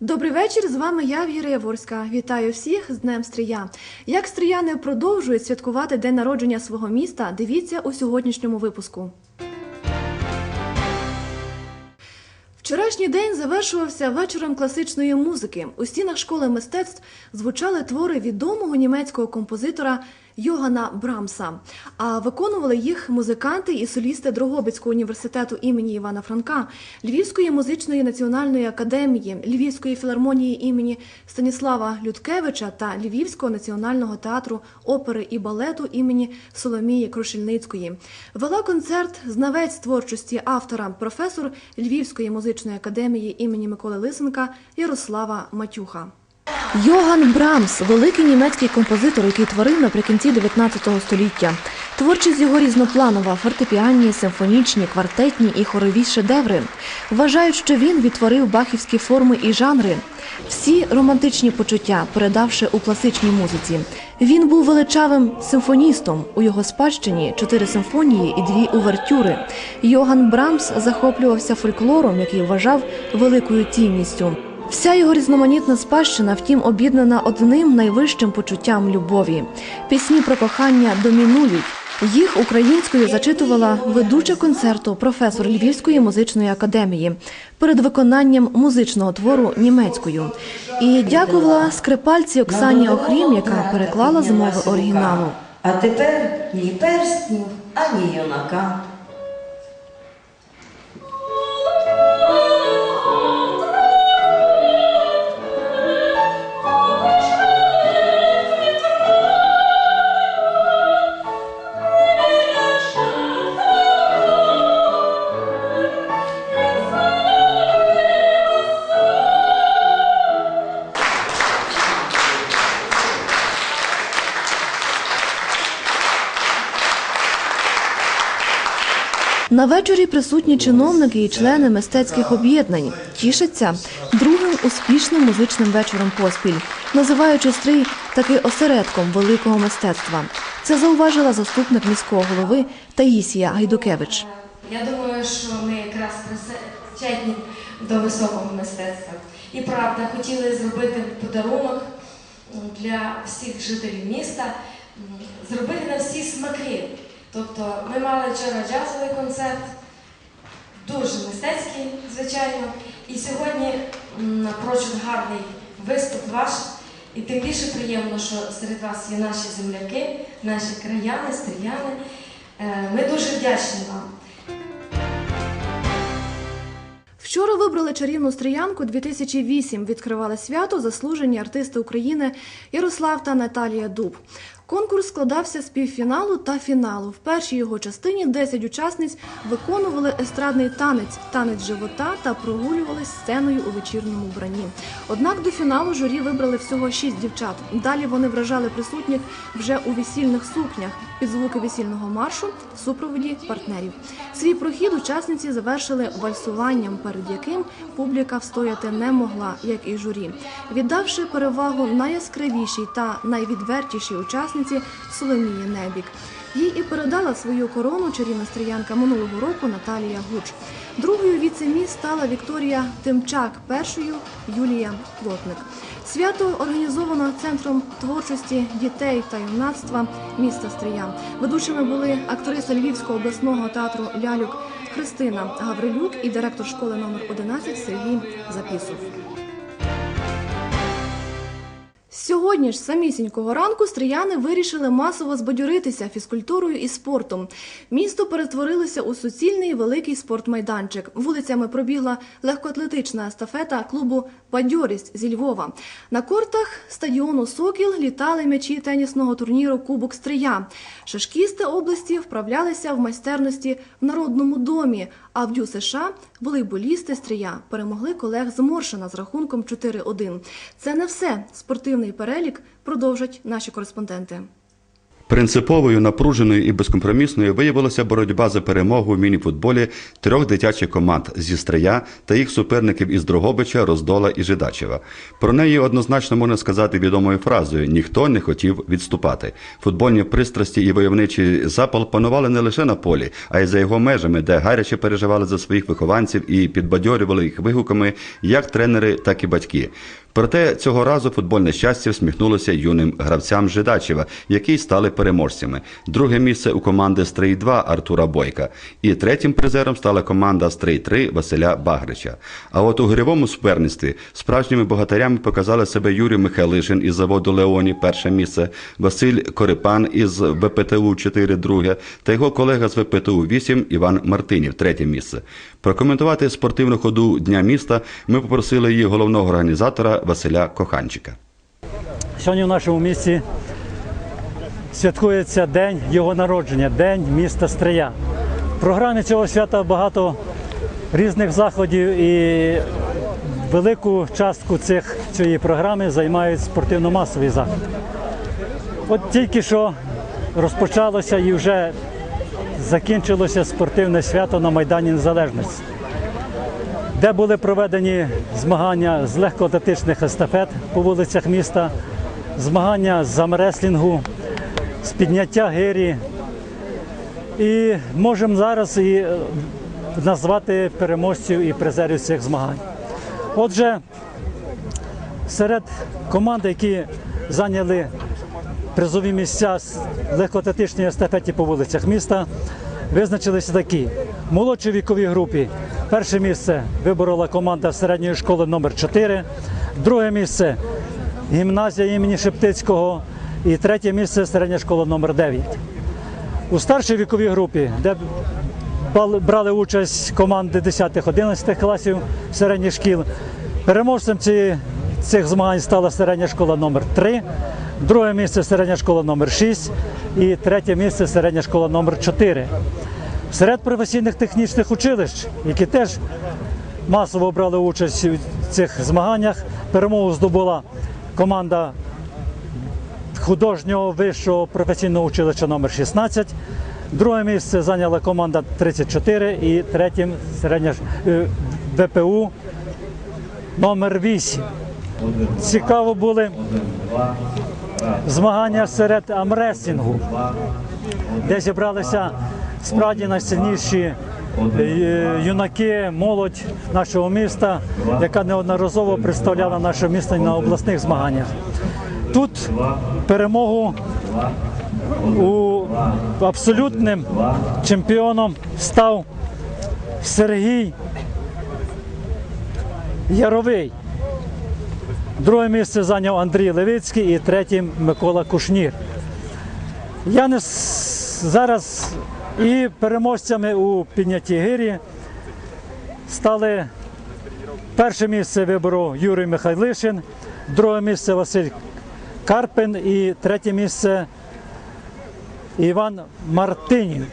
Добрий вечір. З вами я, Віра Яворська. Вітаю всіх з Днем Стрия. Як стрияни продовжують святкувати день народження свого міста, дивіться у сьогоднішньому випуску. Вчорашній день завершувався вечором класичної музики. У стінах школи мистецтв звучали твори відомого німецького композитора Йогана Брамса. А виконували їх музиканти і солісти Дрогобицького університету імені Івана Франка, Львівської музичної національної академії, Львівської філармонії імені Станіслава Людкевича та Львівського національного театру опери і балету імені Соломії Крушельницької. Вела концерт знавець творчості автора, професор Львівської музичної академії імені Миколи Лисенка Ярослава Матюха. Йоган Брамс великий німецький композитор, який творив наприкінці 19 століття. Творчість його різнопланова, фортепіанні, симфонічні, квартетні і хорові шедеври. Вважають, що він відтворив бахівські форми і жанри. Всі романтичні почуття, передавши у класичній музиці. Він був величавим симфоністом. У його спадщині чотири симфонії і дві увертюри. Йоган Брамс захоплювався фольклором, який вважав великою цінністю. Вся його різноманітна спадщина, втім, об'єднана одним найвищим почуттям любові. Пісні про кохання домінують. Їх українською зачитувала ведуча концерту професор Львівської музичної академії перед виконанням музичного твору німецькою. І дякувала скрипальці Оксані Охрім, яка переклала з мови оригіналу. А тепер ні перстнів, ані юнака. На вечорі присутні чиновники і члени мистецьких об'єднань тішаться другим успішним музичним вечором поспіль, називаючи стрий таки осередком великого мистецтва. Це зауважила заступник міського голови Таїсія Гайдукевич. Я думаю, що ми якраз причетні до високого мистецтва. І правда, хотіли зробити подарунок для всіх жителів міста, зробити на всі смаки. Тобто ми мали вчора джазовий концерт, дуже мистецький, звичайно. І сьогодні напрочуд гарний виступ ваш. І тим більше приємно, що серед вас є наші земляки, наші краяни, стріяни. Е, Ми дуже вдячні вам. Вчора вибрали чарівну стріянку 2008. Відкривали свято заслужені артисти України Ярослав та Наталія Дуб. Конкурс складався з півфіналу та фіналу. В першій його частині 10 учасниць виконували естрадний танець, танець живота та прогулювались сценою у вечірньому вбранні. Однак до фіналу журі вибрали всього 6 дівчат. Далі вони вражали присутніх вже у весільних сукнях під звуки весільного маршу в супроводі партнерів. Свій прохід учасниці завершили вальсуванням, перед яким публіка встояти не могла, як і журі, віддавши перевагу найяскравішій та найвідвертішій учасниці Соломії Небік. Їй і передала свою корону чарівна стріянка минулого року Наталія Гуч. Другою віце-міс стала Вікторія Тимчак, першою Юлія Плотник. Свято організовано центром творчості дітей та юнацтва міста Стрия. Ведучими були актриса Львівського обласного театру Лялюк Христина Гаврилюк і директор школи номер 11 Сергій Запісов. Сьогодні ж самісінького ранку стріяни вирішили масово збадьоритися фізкультурою і спортом. Місто перетворилося у суцільний великий спортмайданчик. Вулицями пробігла легкоатлетична естафета клубу Бадьорість зі Львова. На кортах стадіону Сокіл літали м'ячі тенісного турніру Кубок Стрия. Шашкісти області вправлялися в майстерності в Народному домі. А в Дю США волейболісти Стрия перемогли колег з Моршина з рахунком 4-1. Це не все. Спортивний перелік продовжать наші кореспонденти. Принциповою, напруженою і безкомпромісною виявилася боротьба за перемогу в мініфутболі трьох дитячих команд зі Стрия та їх суперників із Дрогобича, Роздола і Жидачева. Про неї однозначно можна сказати відомою фразою ніхто не хотів відступати. Футбольні пристрасті і войовничий запал панували не лише на полі, а й за його межами, де гаряче переживали за своїх вихованців і підбадьорювали їх вигуками як тренери, так і батьки. Проте цього разу футбольне щастя всміхнулося юним гравцям Жидачева, які стали переможцями. Друге місце у команди Стрий 2 Артура Бойка. І третім призером стала команда Стрий 3 Василя Багрича. А от у гривому суперництві справжніми богатарями показали себе Юрій Михайлишин із заводу Леоні перше місце, Василь Корипан із ВПТУ 4 друге та його колега з ВПТУ 8 Іван Мартинів третє місце. Прокоментувати спортивну ходу Дня міста ми попросили її головного організатора Василя Коханчика. Сьогодні в нашому місті святкується день його народження, день міста Стрия. В програмі цього свята багато різних заходів і велику частку цих, цієї програми займають спортивно-масові заходи. От тільки що розпочалося і вже закінчилося спортивне свято на Майдані Незалежності де були проведені змагання з легкоатлетичних естафет по вулицях міста, змагання з амреслінгу, з підняття гирі. І можемо зараз і е, назвати переможців і призерів цих змагань. Отже, серед команд, які зайняли призові місця з легкоатлетичній естафеті по вулицях міста, визначилися такі. В молодшій віковій групі перше місце виборола команда середньої школи номер 4 друге місце гімназія імені Шептицького і третє місце середня школа номер 9 У старшій віковій групі, де брали участь команди 10-11 класів середніх шкіл, переможцем цих змагань стала середня школа номер 3 друге місце середня школа номер 6 і третє місце середня школа номер 4 Серед професійних технічних училищ, які теж масово брали участь у цих змаганнях, перемогу здобула команда художнього вищого професійного училища номер 16 Друге місце зайняла команда 34 і третім середня е, ВПУ номер 8 Цікаво були змагання серед амресінгу, де зібралися справді найсильніші е, юнаки, молодь нашого міста, яка неодноразово представляла наше місто на обласних змаганнях. Тут перемогу у абсолютним чемпіоном став Сергій Яровий. Друге місце зайняв Андрій Левицький і третім Микола Кушнір. Я не зараз і переможцями у піднятті гирі стали перше місце вибору Юрій Михайлишин, друге місце Василь Карпин і третє місце Іван Мартинів.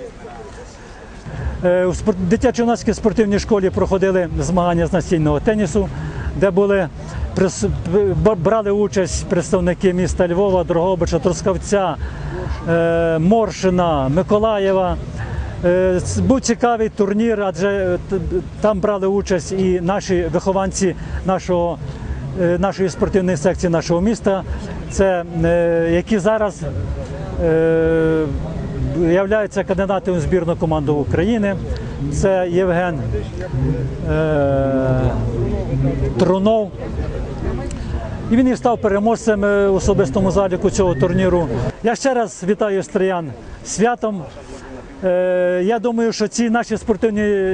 Е, У спорт- дитячо-юнацькій спортивній школі проходили змагання з настільного тенісу, де були брали участь представники міста Львова, Дрогобича, Трускавця, е, Моршина, Миколаєва. Е, Був цікавий турнір, адже там брали участь і наші вихованці нашого, нашої спортивної секції нашого міста, це е, які зараз е, являються кандидатом збірну команду України. Це Євген е, Трунов. І він і став переможцем е, особистому заліку цього турніру. Я ще раз вітаю стриян з святом. Я думаю, що ці наші спортивні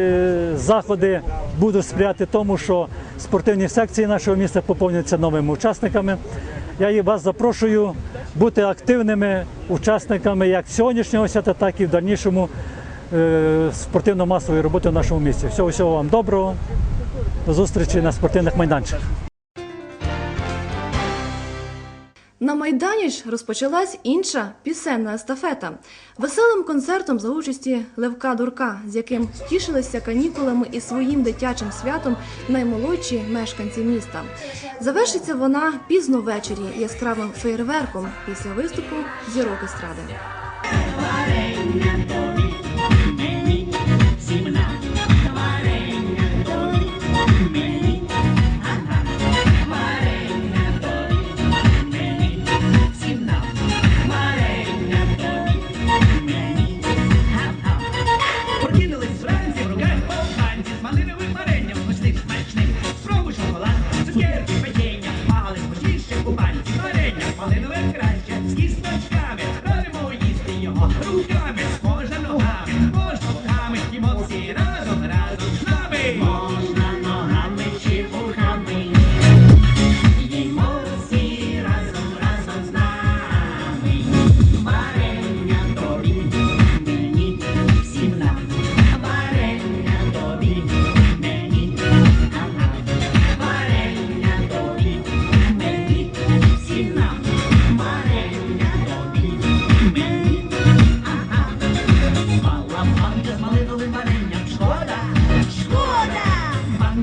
заходи будуть сприяти тому, що спортивні секції нашого міста поповняться новими учасниками. Я вас запрошую бути активними учасниками як сьогоднішнього свята, так і в дальнішому е, спортивно-масової роботи в нашому місті. Всього всього вам доброго. До зустрічі на спортивних майданчиках. На Майдані ж розпочалась інша пісенна естафета. Веселим концертом за участі Левка Дурка, з яким тішилися канікулами і своїм дитячим святом наймолодші мешканці міста. Завершиться вона пізно ввечері яскравим феєрверком після виступу зірок естради.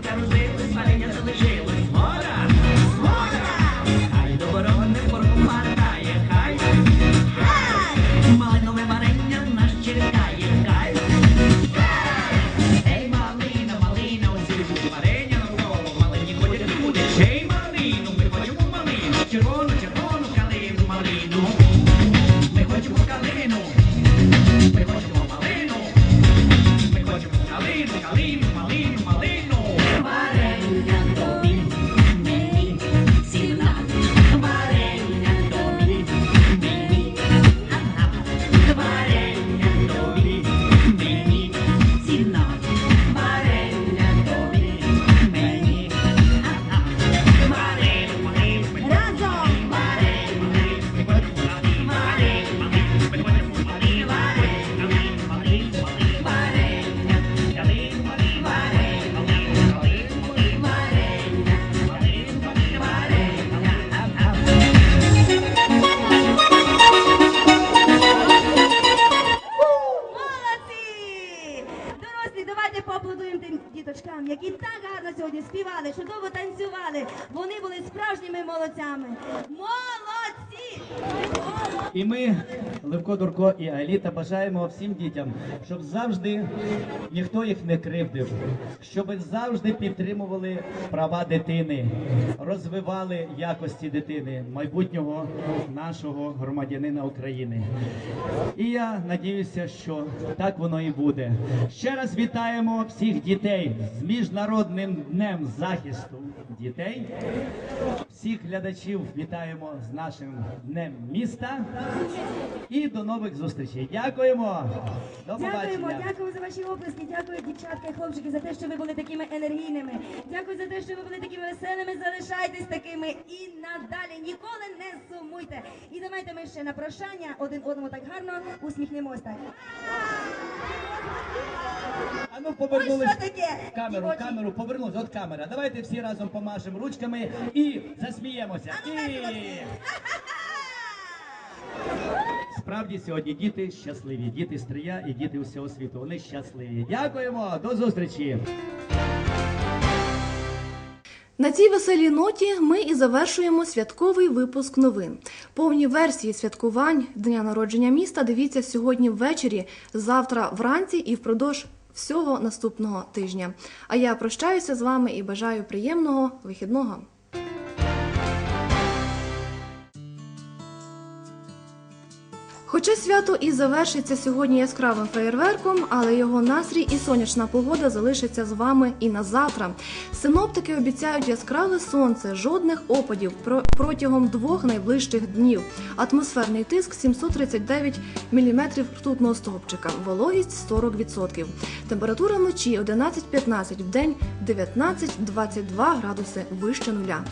Gotta Молодці! І ми, Левко Дурко і Аліта, бажаємо всім дітям, щоб завжди ніхто їх не кривдив, щоб завжди підтримували права дитини, розвивали якості дитини, майбутнього нашого громадянина України. І я надіюся, що так воно і буде. Ще раз вітаємо всіх дітей з Міжнародним днем захисту дітей. Всіх глядачів вітаємо з нашим днем міста. І до нових зустрічей. Дякуємо. До Дякуємо, побачення. дякую за ваші оплески, дякую, дівчатка і хлопчики, за те, що ви були такими енергійними. Дякую за те, що ви були такими веселими. Залишайтесь такими і надалі ніколи не сумуйте. І давайте ми ще на прощання один одному так гарно усміхнемось так. А ну Ой, що таке? Камеру, Дівочі. камеру, повернулись. От камера. Давайте всі разом помашемо ручками і засміємося. А ну, І... весело всі. Справді сьогодні діти щасливі. Діти стрия і діти усього світу. Вони щасливі. Дякуємо, до зустрічі. На цій веселій ноті ми і завершуємо святковий випуск новин. Повні версії святкувань дня народження міста дивіться сьогодні ввечері, завтра вранці і впродовж всього наступного тижня. А я прощаюся з вами і бажаю приємного вихідного. Хоча свято і завершиться сьогодні яскравим феєрверком, але його настрій і сонячна погода залишаться з вами і на завтра. Синоптики обіцяють яскраве сонце, жодних опадів про- протягом двох найближчих днів. Атмосферний тиск 739 мм ртутного стовпчика, вологість 40%. Температура вночі 11-15, вдень 19-22 градуси вище нуля.